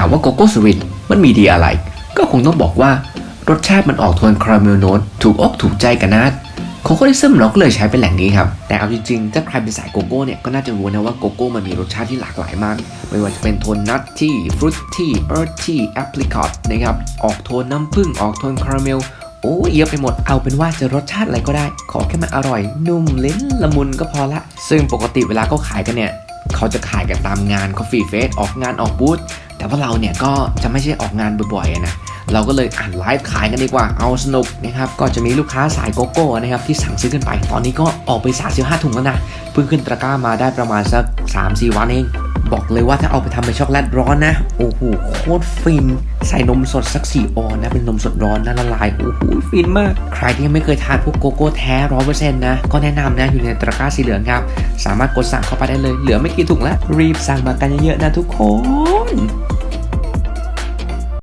ามว่าโกโก้สุรินทร์มันมีดีอะไร ก็คงต้องบอกว่ารสชาติมันออกโทนคาราเมลโนตถูกอกถูกใจกันนะโคโค่ดิซึมเราก็เลยใช้เป็นแหล่งนี้ครับ แต่เอาจริงๆ ถ้าใครเป็นสายโกโก้เนี่ย ก็น่าจะรู้นะว่าโกโก้มันมีรสชาติที่หลากหลายมาก ไม่ว่าจะเป็นโทนนัทที่ฟรุตที่เอิร์ธที่แอปริคอตนะครับ ออกโทนน้ำผึ้งออกโทนคาราเมล โอ้เยอะไปหมดเอาเป็นว่าจะรสชาติอะไรก็ได้ ขอแค่มันอร่อย นุ่มลิ้นละมุนก็พอละ ซึ่งปกติเวลาเขาขายกันเนี่ย เขาจะขายกันตามงาน Coffee Fest ออกงานออกบูธ แต่ว่าเราเนี่ยก็จะไม่ใช่ออกงานบ่อยๆนะเราก็เลยอ่านไลฟ์ขายกันดีกว่าเอาสนุกนะครับก็จะมีลูกค้าสายโกโก้นะครับที่สั่งซื้อกันไปตอนนี้ก็ออกไป 35 ถุงแล้วนะเพิ่งขึ้นตะกร้ามาได้ประมาณสัก 3-4 วันเองบอกเลยว่าถ้าเอาไปทำเป็นช็อกโกแลตร้อนนะ โอ้โหโคตรฟิน ใส่นมสดสักสี่ออนนะ เป็นนมสดร้อนนะละลาย โอ้โหฟินมาก ใครที่ยังไม่เคยทานพวกโกโก้แท้ร้อยเปอร์เซ็นต์นะ ก็แนะนำนะ อยู่ในตะกร้าสีเหลืองครับ สามารถกดสั่งเข้าไปได้เลย เหลือไม่กี่ถุงแล้ว รีบสั่งมากันเยอะๆนะทุกคน